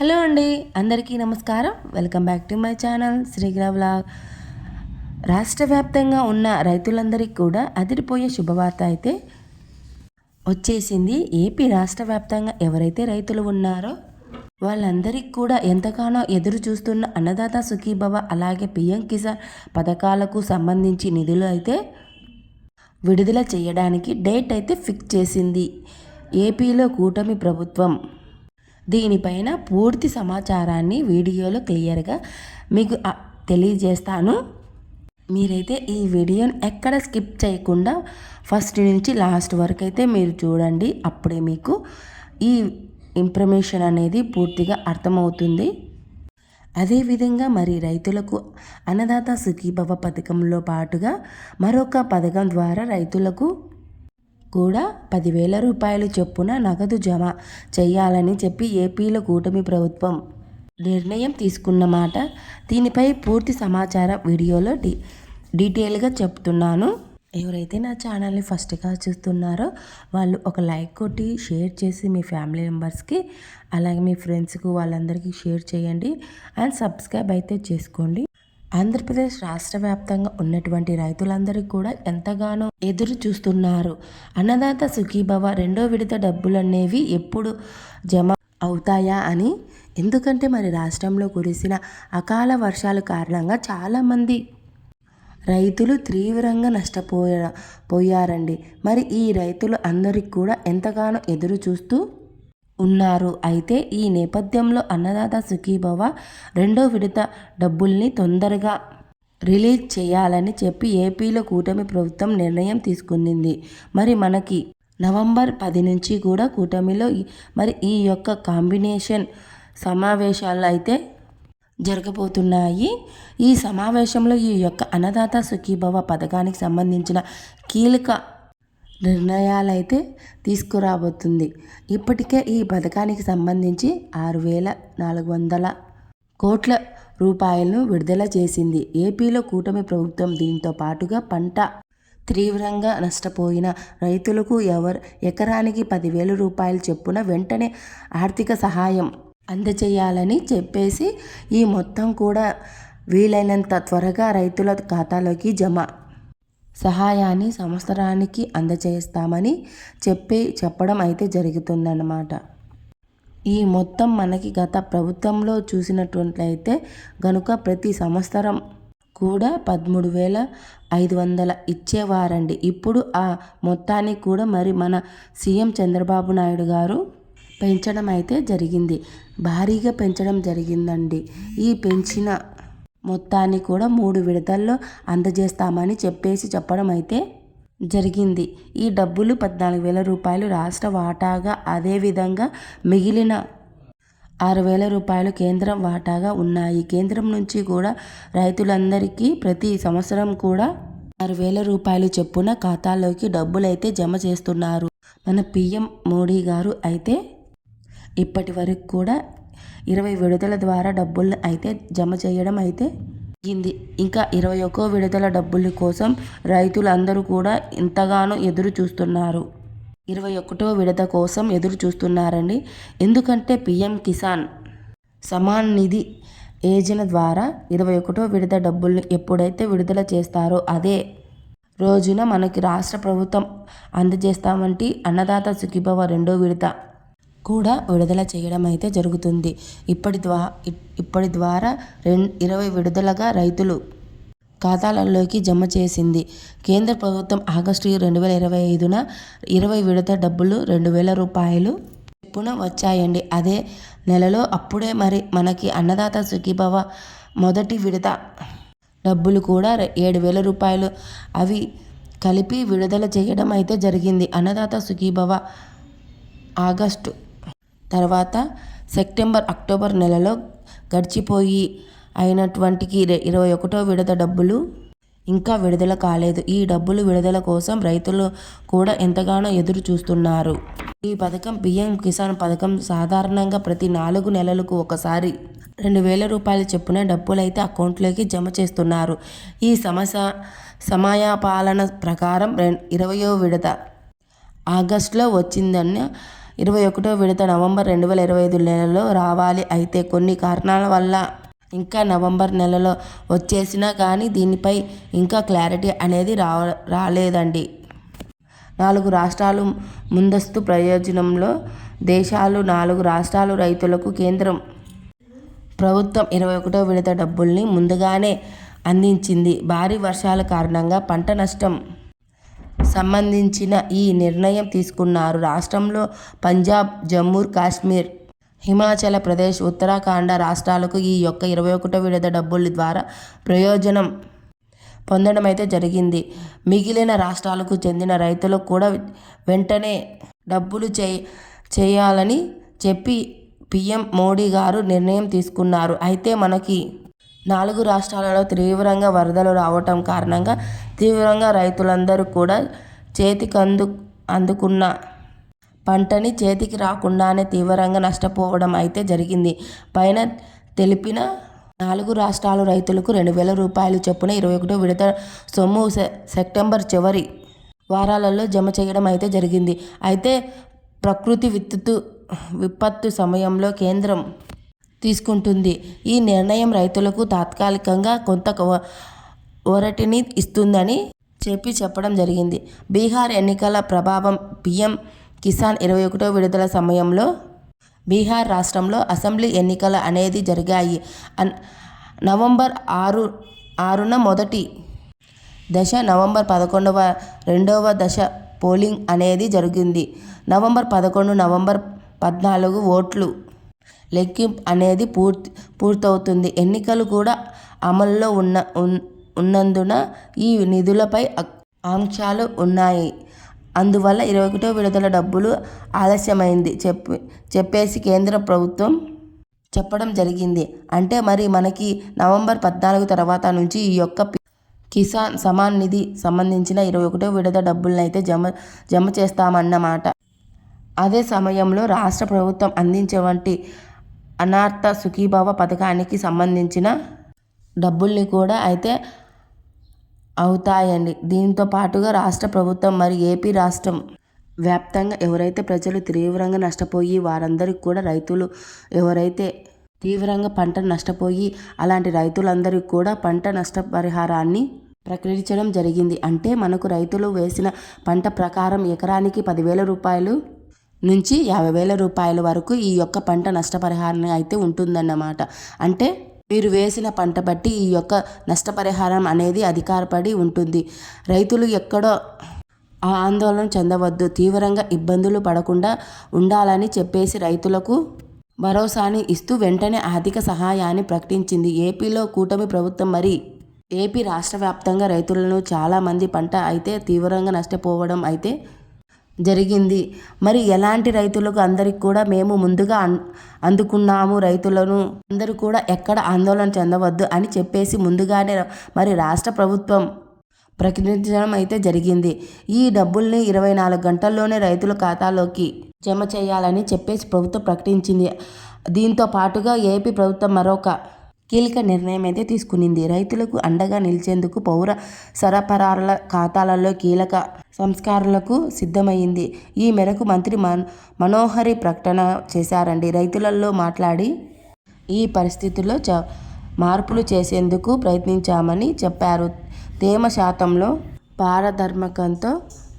Hello అండి అందరికీ నమస్కారం. Welcome back to my channel శ్రీగ్రవ్లాగ్ రాష్ట్ర వ్యాప్తంగా ఉన్న రైతులందరికీ కూడా అదిరిపోయే శుభవార్త అయితే వచ్చేసింది. ఏపీ రాష్ట్ర వ్యాప్తంగా ఎవరైతే రైతులు ఉన్నారో వాళ్ళందరికీ కూడా ఎంతగానో ఎదురు చూస్తున్న అన్నదాత సుఖీభవ అలాగే పిఎం కిసాన్ పథకాలకు సంబంధించి నిధులు అయితే విడుదల చేయడానికి డేట్ అయితే ఫిక్స్ చేసింది. ఏపీలో కూటమి ప్రభుత్వం దీనిపైన పూర్తి సమాచారాన్ని వీడియోలో క్లియర్గా మీకు తెలియజేస్తాను. మీరైతే ఈ వీడియోని ఎక్కడ స్కిప్ చేయకుండా ఫస్ట్ నుంచి లాస్ట్ వరకు అయితే మీరు చూడండి. అప్పుడే మీకు ఈ ఇన్ఫర్మేషన్ అనేది పూర్తిగా అర్థమవుతుంది. అదేవిధంగా మరి రైతులకు అన్నదాత సుఖీభవ పథకంలో పాటుగా మరొక పథకం ద్వారా రైతులకు కూడా పదివేల రూపాయలు చొప్పున నగదు జమ చేయాలని చెప్పి ఏపీలో కూటమి ప్రభుత్వం నిర్ణయం తీసుకున్నమాట దీనిపై పూర్తి సమాచారం వీడియోలో డీ డీటెయిల్గా చెప్తున్నాను. ఎవరైతే నా ఛానల్ని ఫస్ట్గా చూస్తున్నారో వాళ్ళు ఒక లైక్ కొట్టి షేర్ చేసి మీ ఫ్యామిలీ మెంబర్స్కి అలాగే మీ ఫ్రెండ్స్కి వాళ్ళందరికీ షేర్ చేయండి. అండ్ సబ్స్క్రైబ్ అయితే చేసుకోండి. ఆంధ్రప్రదేశ్ రాష్ట్ర వ్యాప్తంగా ఉన్నటువంటి రైతులందరికీ కూడా ఎంతగానో ఎదురు చూస్తున్నారు. అన్నదాత సుఖీభవ రెండో విడత డబ్బులనేవి ఎప్పుడు జమ అవుతాయా అని? ఎందుకంటే మరి రాష్ట్రంలో కురిసిన అకాల వర్షాల కారణంగా చాలామంది రైతులు తీవ్రంగా నష్టపోయా పోయారండి. మరి ఈ రైతులు అందరికి కూడా ఎంతగానో ఎదురు చూస్తూ ఉన్నారు. అయితే ఈ నేపథ్యంలో అన్నదాత సుఖీభవ రెండో విడత డబ్బుల్ని తొందరగా రిలీజ్ చేయాలని చెప్పి ఏపీలో కూటమి ప్రభుత్వం నిర్ణయం తీసుకునింది. మరి మనకి నవంబర్ పది నుంచి కూడా కూటమిలో మరి ఈ యొక్క కాంబినేషన్ సమావేశాలు అయితే జరగబోతున్నాయి. ఈ సమావేశంలో ఈ యొక్క అన్నదాత సుఖీభవ పథకానికి సంబంధించిన కీలక నిర్ణయాలైతే తీసుకురాబోతుంది. ఇప్పటికే ఈ పథకానికి సంబంధించి ఆరు వేల నాలుగు వందల కోట్ల రూపాయలను విడుదల చేసింది. ఏపీలో కూటమి ప్రభుత్వం దీంతో పాటుగా పంట తీవ్రంగా నష్టపోయిన రైతులకు ఎవరు ఎకరానికి పదివేల రూపాయలు చొప్పున వెంటనే ఆర్థిక సహాయం అందచేయాలని చెప్పేసి ఈ మొత్తం కూడా వీలైనంత త్వరగా రైతుల ఖాతాలోకి జమ సహాయాన్ని సంవత్సరానికి అందజేస్తామని చెప్పి చెప్పడం అయితే జరుగుతుందన్నమాట. ఈ మొత్తం మనకి గత ప్రభుత్వంలో చూసినట్లయితే గనుక ప్రతి సంవత్సరం కూడా పదమూడు వేల ఐదు వందల ఇచ్చేవారండి. ఇప్పుడు ఆ మొత్తాన్ని కూడా మరి మన సీఎం చంద్రబాబు నాయుడు గారు పెంచడం అయితే జరిగింది. భారీగా పెంచడం జరిగిందండి. ఈ పెంచిన మొత్తాన్ని కూడా మూడు విడతల్లో అందజేస్తామని చెప్పేసి చెప్పడం అయితే జరిగింది. ఈ డబ్బులు పద్నాలుగు వేల రూపాయలు రాష్ట్ర వాటాగా అదేవిధంగా మిగిలిన ఆరు వేల రూపాయలు కేంద్రం వాటాగా ఉన్నాయి. కేంద్రం నుంచి కూడా రైతులందరికీ ప్రతి సంవత్సరం కూడా ఆరు వేల రూపాయలు చెప్పున ఖాతాలోకి డబ్బులైతే జమ చేస్తున్నారు. మన పిఎం మోడీ గారు అయితే ఇప్పటి వరకు కూడా ఇరవై విడుదల ద్వారా డబ్బులు అయితే జమ చేయడం అయితే అయింది ఇంకా ఇరవై ఒక్కో విడుదల డబ్బుల కోసం రైతులందరూ కూడా ఎంతగానో ఎదురు చూస్తున్నారు. ఇరవై ఒకటో విడత కోసం ఎదురు చూస్తున్నారండి. ఎందుకంటే పిఎం కిసాన్ సమాన్ నిధి యోజన ద్వారా ఇరవై ఒకటో విడత డబ్బుల్ని ఎప్పుడైతే విడుదల చేస్తారో అదే రోజున మనకి రాష్ట్ర ప్రభుత్వం అందజేస్తామంటే అన్నదాత సుఖీభవ రెండో విడత. కూడా విడుదల చేయడం అయితే జరుగుతుంది. ఇప్పటి ద్వా ఇప్పటి ద్వారా రెం ఇరవై విడుదలగా రైతులు ఖాతాలలోకి జమ చేసింది. కేంద్ర ప్రభుత్వం ఆగస్టు రెండు వేల ఇరవై ఐదున ఇరవై విడత డబ్బులు రెండు వేల రూపాయలు చెప్పున వచ్చాయండి. అదే నెలలో అప్పుడే మరి మనకి అన్నదాత సుఖీభవ మొదటి విడత డబ్బులు కూడా ఏడు వేల రూపాయలు అవి కలిపి విడుదల చేయడం అయితే జరిగింది. అన్నదాత సుఖీభవ ఆగస్టు తర్వాత సెప్టెంబర్ అక్టోబర్ నెలలో గడిచిపోయి అయినటువంటికి ఇరవై ఒకటో విడత డబ్బులు ఇంకా విడుదల కాలేదు. ఈ డబ్బులు విడుదల కోసం రైతులు కూడా ఎంతగానో ఎదురు చూస్తున్నారు. ఈ పథకం పిఎం కిసాన్ పథకం సాధారణంగా ప్రతి నాలుగు నెలలకు ఒకసారి రెండు వేల రూపాయల చొప్పున డబ్బులు అయితే అకౌంట్లోకి జమ చేస్తున్నారు. ఈ సమస్య సమయపాలన ప్రకారం ఇరవయో విడత ఆగస్టులో వచ్చిందన్న ఇరవై ఒకటో విడత నవంబర్ రెండు వేల ఇరవై ఐదు నెలలో రావాలి. అయితే కొన్ని కారణాల వల్ల ఇంకా నవంబర్ నెలలో వచ్చేసినా కానీ దీనిపై ఇంకా క్లారిటీ అనేది రా రాలేదండి. నాలుగు రాష్ట్రాలు ముందస్తు ప్రయోజనంలో దేశాలు నాలుగు రాష్ట్రాలు రైతులకు కేంద్రం ప్రభుత్వం ఇరవై ఒకటో విడత డబ్బుల్ని ముందుగానే అందించింది. భారీ వర్షాల కారణంగా పంట నష్టం సంబంధించిన ఈ నిర్ణయం తీసుకున్నారు. రాష్ట్రంలో పంజాబ్ జమ్మూ కాశ్మీర్ హిమాచల ప్రదేశ్ ఉత్తరాఖండ రాష్ట్రాలకు ఈ యొక్క ఇరవై ఒకటో విడత డబ్బుల ద్వారా ప్రయోజనం పొందడం అయితే జరిగింది. మిగిలిన రాష్ట్రాలకు చెందిన రైతులకు కూడా వెంటనే డబ్బులు చే చేయాలని చెప్పి పిఎం మోడీ గారు నిర్ణయం తీసుకున్నారు. అయితే మనకి నాలుగు రాష్ట్రాలలో తీవ్రంగా వరదలు రావటం కారణంగా తీవ్రంగా రైతులందరూ కూడా చేతికి అందు అందుకున్న పంటని చేతికి రాకుండానే తీవ్రంగా నష్టపోవడం అయితే జరిగింది. పైన తెలిపిన నాలుగు రాష్ట్రాల రైతులకు రెండు వేల రూపాయలు చొప్పున ఇరవై ఒకటో విడత సొమ్ము సె- సెప్టెంబర్ చివరి వారాలలో జమ చేయడం అయితే జరిగింది. అయితే ప్రకృతి విత్తు విపత్తు సమయంలో కేంద్రం తీసుకుంటుంది. ఈ నిర్ణయం రైతులకు తాత్కాలికంగా కొంత ఒరటిని ఇస్తుందని చెప్పి చెప్పడం జరిగింది. బీహార్ ఎన్నికల ప్రభావం పిఎం కిసాన్ ఇరవై ఒకటో విడుదల సమయంలో బీహార్ రాష్ట్రంలో అసెంబ్లీ ఎన్నికలు అనేది జరిగాయి. అన్ నవంబర్ ఆరు ఆరున మొదటి దశ నవంబర్ పదకొండవ రెండవ దశ పోలింగ్ అనేది జరిగింది. నవంబర్ పదకొండు నవంబర్ పద్నాలుగు ఓట్లు లెక్కింపు అనేది పూర్తి పూర్తవుతుంది. ఎన్నికలు కూడా అమల్లో ఉన్న ఉన్- ఉన్నందున ఈ నిధులపై ఆంక్షలు ఉన్నాయి. అందువల్ల ఇరవై ఒకటో విడుదల డబ్బులు ఆలస్యమైంది. చెప్పి చెప్పేసి కేంద్ర ప్రభుత్వం చెప్పడం జరిగింది. అంటే మరి మనకి నవంబర్ పద్నాలుగు తర్వాత నుంచి ఈ యొక్క కిసాన్ సమాన్ నిధి సంబంధించిన ఇరవై ఒకటో విడత డబ్బులను అయితే జమ జమ చేస్తామన్నమాట. అదే సమయంలో రాష్ట్ర ప్రభుత్వం అందించే వంటి అనార్థ సుఖీభావ పథకానికి సంబంధించిన డబ్బుల్ని కూడా అయితే అవుతాయండి. దీంతో పాటుగా రాష్ట్ర ప్రభుత్వం మరి ఏపీ రాష్ట్రం వ్యాప్తంగా ఎవరైతే ప్రజలు తీవ్రంగా నష్టపోయి వారందరికీ కూడా రైతులు ఎవరైతే తీవ్రంగా పంట నష్టపోయి అలాంటి రైతులందరికీ కూడా పంట నష్టపరిహారాన్ని ప్రకటించడం జరిగింది. అంటే మనకు రైతులు వేసిన పంట ప్రకారం ఎకరానికి పదివేల రూపాయలు నుంచి యాభై వేల రూపాయల వరకు ఈ యొక్క పంట నష్టపరిహారం అయితే ఉంటుందన్నమాట. అంటే మీరు వేసిన పంట బట్టి ఈ యొక్క నష్టపరిహారం అనేది అధికారపడి ఉంటుంది. రైతులు ఎక్కడో ఆందోళన చెందవద్దు. తీవ్రంగా ఇబ్బందులు పడకుండా ఉండాలని చెప్పేసి రైతులకు భరోసాని ఇస్తూ వెంటనే ఆర్థిక సహాయాన్ని ప్రకటించింది. ఏపీలో కూటమి ప్రభుత్వం మరి ఏపీ రాష్ట్ర వ్యాప్తంగా రైతులను చాలామంది పంట అయితే తీవ్రంగా నష్టపోవడం అయితే జరిగింది. మరి ఎలాంటి రైతులకు అందరికి కూడా మేము ముందుగా అన్ అందుకున్నాము. రైతులను అందరూ కూడా ఎక్కడ ఆందోళన చెందవద్దు అని చెప్పేసి ముందుగానే మరి రాష్ట్ర ప్రభుత్వం ప్రకటించడం అయితే జరిగింది. ఈ డబ్బుల్ని ఇరవై నాలుగు గంటల్లోనే రైతుల ఖాతాలోకి జమ చేయాలని చెప్పేసి ప్రభుత్వం ప్రకటించింది. దీంతో పాటుగా ఏపీ ప్రభుత్వం మరొక కీలక నిర్ణయం అయితే తీసుకునింది. రైతులకు అండగా నిలిచేందుకు పౌర సరఫరాల ఖాతాలలో కీలక సంస్కారాలకు సిద్ధమైంది. ఈ మేరకు మంత్రి మన్ మనోహరి ప్రకటన చేశారండి. రైతులలో మాట్లాడి ఈ పరిస్థితుల్లో చ మార్పులు చేసేందుకు ప్రయత్నించామని చెప్పారు. తేమ శాతంలో పారదర్మకంతో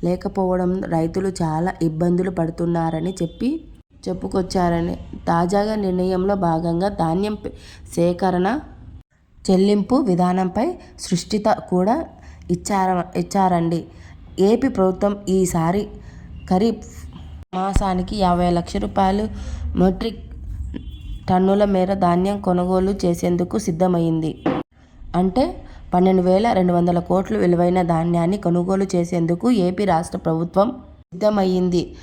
లేకపోవడం రైతులు చాలా ఇబ్బందులు పడుతున్నారని చెప్పి చెప్పుకొచ్చారని తాజాగా నిర్ణయంలో భాగంగా ధాన్యం సేకరణ చెల్లింపు విధానంపై సృష్టిత కూడా ఇచ్చార ఇచ్చారండి. ఏపీ ప్రభుత్వం ఈసారి ఖరీఫ్ మాసానికి యాభై లక్షల రూపాయలు మెట్రిక్ టన్నుల మేర ధాన్యం కొనుగోలు చేసేందుకు సిద్ధమైంది. అంటే పన్నెండు వేల రెండు వందల కోట్లు విలువైన ధాన్యాన్ని కొనుగోలు చేసేందుకు ఏపీ రాష్ట్ర ప్రభుత్వం సిద్ధమయ్యింది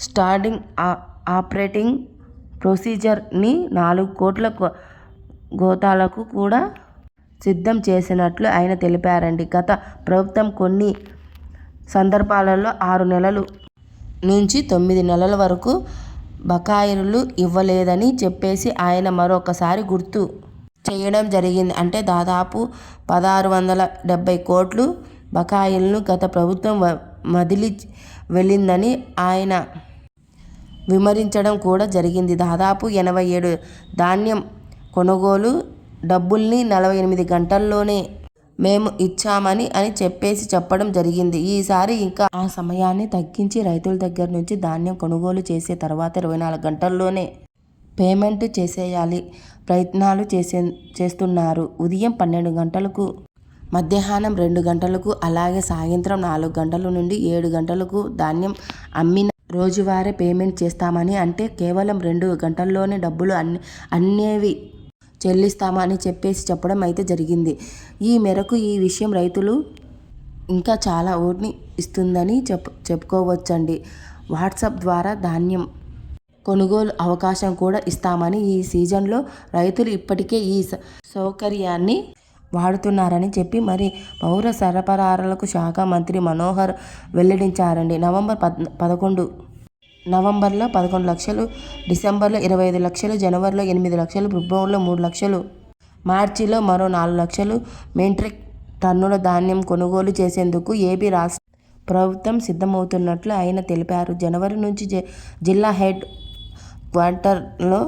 స్టార్టింగ్ ఆ- ఆపరేటింగ్ ప్రొసీజర్ని నాలుగు కోట్ల గోతాలకు కూడా సిద్ధం చేసినట్లు ఆయన తెలిపారండి. గత ప్రభుత్వం కొన్ని సందర్భాలలో ఆరు నెలలు నుంచి తొమ్మిది నెలల వరకు బకాయిలు ఇవ్వలేదని చెప్పేసి ఆయన మరొకసారి గుర్తు చేయడం జరిగింది. అంటే దాదాపు పదహారు వందల డెబ్బై కోట్లు బకాయిలను గత ప్రభుత్వం మదిలి వదిలి వెళ్ళిందని ఆయన విమరించడం కూడా జరిగింది. దాదాపు ఎనభై ఏడు ధాన్యం కొనుగోలు డబ్బుల్ని నలభై ఎనిమిది గంటల్లోనే మేము ఇచ్చామని అని చెప్పేసి చెప్పడం జరిగింది. ఈసారి ఇంకా ఆ సమయాన్ని తగ్గించి రైతుల దగ్గర నుంచి ధాన్యం కొనుగోలు చేసే తర్వాత ఇరవై నాలుగు గంటల్లోనే పేమెంట్ చేసేయాలి ప్రయత్నాలు చేసే చేస్తున్నారు. ఉదయం పన్నెండు గంటలకు మధ్యాహ్నం రెండు గంటలకు అలాగే సాయంత్రం నాలుగు గంటల నుండి ఏడు గంటలకు ధాన్యం అమ్మిన రోజువారీ పేమెంట్ చేస్తామని అంటే కేవలం రెండు గంటల్లోనే డబ్బులు అన్ని అన్నేవి చెల్లిస్తామని చెప్పేసి చెప్పడం అయితే జరిగింది. ఈ మేరకు ఈ విషయం రైతులు ఇంకా చాలా ఓట్ని ఇస్తుందని చెప్ చెప్పుకోవచ్చండి. వాట్సాప్ ద్వారా ధాన్యం కొనుగోలు అవకాశం కూడా ఇస్తామని ఈ సీజన్లో రైతులు ఇప్పటికే ఈ స- సౌకర్యాన్ని వాడుతున్నారని చెప్పి మరి పౌర సరఫరాలకు శాఖ మంత్రి మనోహర్ వెల్లడించారండి. నవంబర్ పద్ పదకొండు నవంబర్లో పదకొండు లక్షలు డిసెంబర్లో ఇరవై ఐదు లక్షలు జనవరిలో ఎనిమిది లక్షలు ఫిబ్రవరిలో మూడు లక్షలు మార్చిలో మరో నాలుగు లక్షలు మెట్రిక్ టన్నుల ధాన్యం కొనుగోలు చేసేందుకు ఏపీ రాష్ట్ర ప్రభుత్వం సిద్ధమవుతున్నట్లు ఆయన తెలిపారు. జనవరి నుంచి జిల్లా హెడ్ క్వార్టర్లో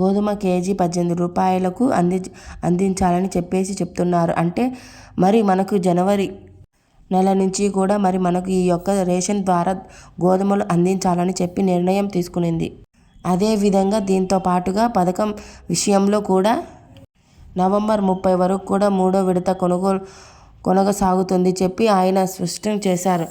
గోధుమ కేజీ పద్దెనిమిది రూపాయలకు అంది అందించాలని చెప్పేసి చెప్తున్నారు. అంటే మరి మనకు జనవరి నెల నుంచి కూడా మరి మనకు ఈ యొక్క రేషన్ ద్వారా గోధుమలు అందించాలని చెప్పి నిర్ణయం తీసుకునింది. అదేవిధంగా దీంతో పాటుగా పథకం విషయంలో కూడా నవంబర్ ముప్పై వరకు కూడా మూడో విడత కొనుగోలు కొనసాగుతుంది చెప్పి ఆయన స్పష్టం చేశారు.